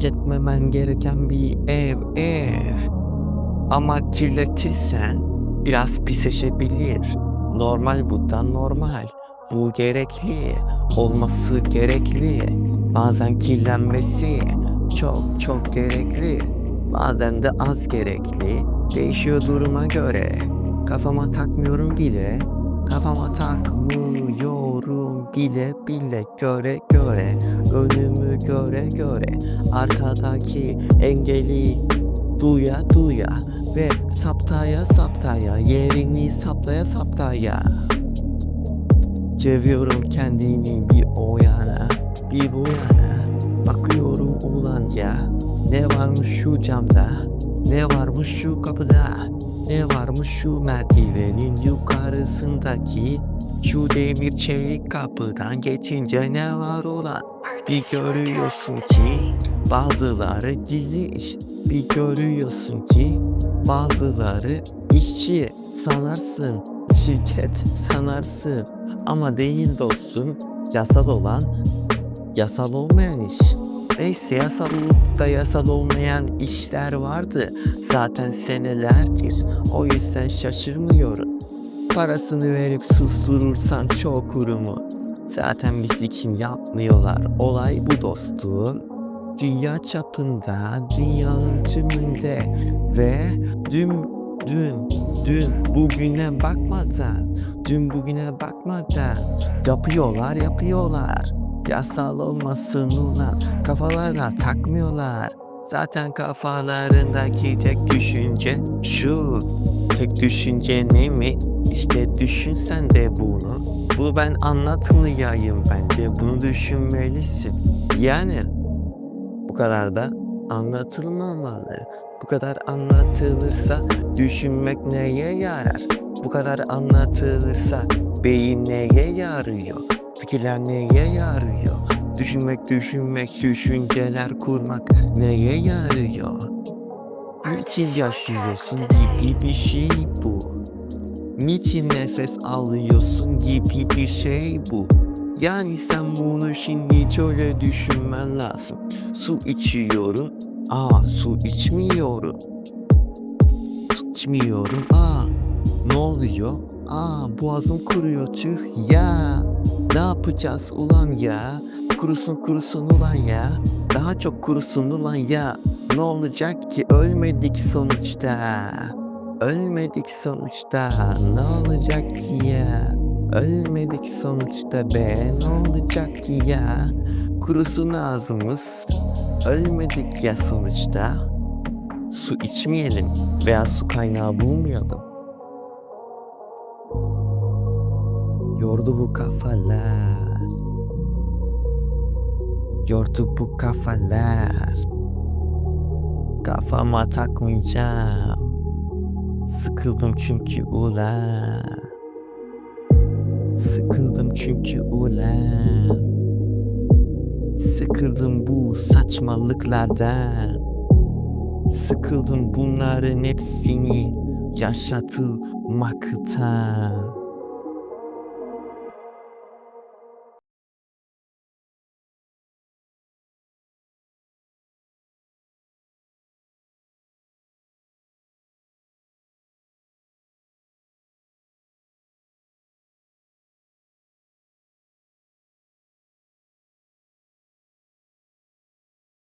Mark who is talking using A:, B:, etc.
A: kirletmemen gereken bir ev ev. Ama kirletirsen biraz pisleşebilir. Normal bu da normal. Bu gerekli. Olması gerekli. Bazen kirlenmesi çok çok gerekli. Bazen de az gerekli. Değişiyor duruma göre. Kafama takmıyorum bile. Kafama takmıyorum bile bile göre göre. Önümü göre göre. Arkadaki engeli duya duya. Ve saptaya saptaya. Yerini saplaya saplaya. Çeviriyorum kendimi bir o yana bir bu yana Bakıyorum ulan ya Ne varmış şu camda Ne varmış şu kapıda Ne varmış şu merdivenin yukarısındaki? Şu demir çelik kapıdan geçince ne var ulan? Bir görüyorsun ki Bazıları gizli iş. Bir görüyorsun ki Bazıları işçi sanarsın Şirket sanarsın. Ama değil dostum yasal olan yasal olmayan iş. Neyse yasal olup da yasal olmayan işler vardı zaten senelerdir. O yüzden şaşırmıyorum. Parasını verip susturursan çok kurumu. Zaten bizi kim yapmıyorlar. Olay bu dostum. Dünya çapında, dünyanın tümünde ve dün, dün, dün bugüne bakmadan, dün bugüne bakmadan yapıyorlar, yapıyorlar. Yasal olmasın ulan, kafalarına takmıyorlar. Zaten kafalarındaki tek düşünce şu. Tek düşünce ne mi? İşte düşün sen de bunu. Bu ben anlatmayayım bence bunu düşünmelisin. Yani bu kadar da anlatılmamalı. Bu kadar anlatılırsa düşünmek neye yarar? Bu kadar anlatılırsa beyin neye yarıyor? Fikirler neye yarıyor? Düşünmek, düşünmek, düşünceler kurmak neye yarıyor? Niçin yaşıyorsun gibi bir şey bu? Niçin nefes alıyorsun gibi bir şey bu? Yani sen bunu şimdi şöyle düşünmen lazım. Su içiyorum. Aa su içmiyorum. Su içmiyorum. Aa ne oluyor? Aa boğazım kuruyor tüh ya. Ne yapacağız ulan ya? Kurusun kurusun ulan ya. Daha çok kurusun ulan ya. Ne olacak ki ölmedik sonuçta. Ölmedik sonuçta. Ne olacak ki ya? Ölmedik sonuçta be. Ne olacak ki ya? Kurusun ağzımız. Ölmedik ya sonuçta. Su içmeyelim veya su kaynağı bulmayalım. Yordu bu kafalar. Yordu bu kafalar. Kafama takmayacağım. Sıkıldım çünkü ulan. Sıkıldım çünkü ulan. Sıkıldım bu saçmalıklardan. Sıkıldım bunların hepsini yaşatılmaktan.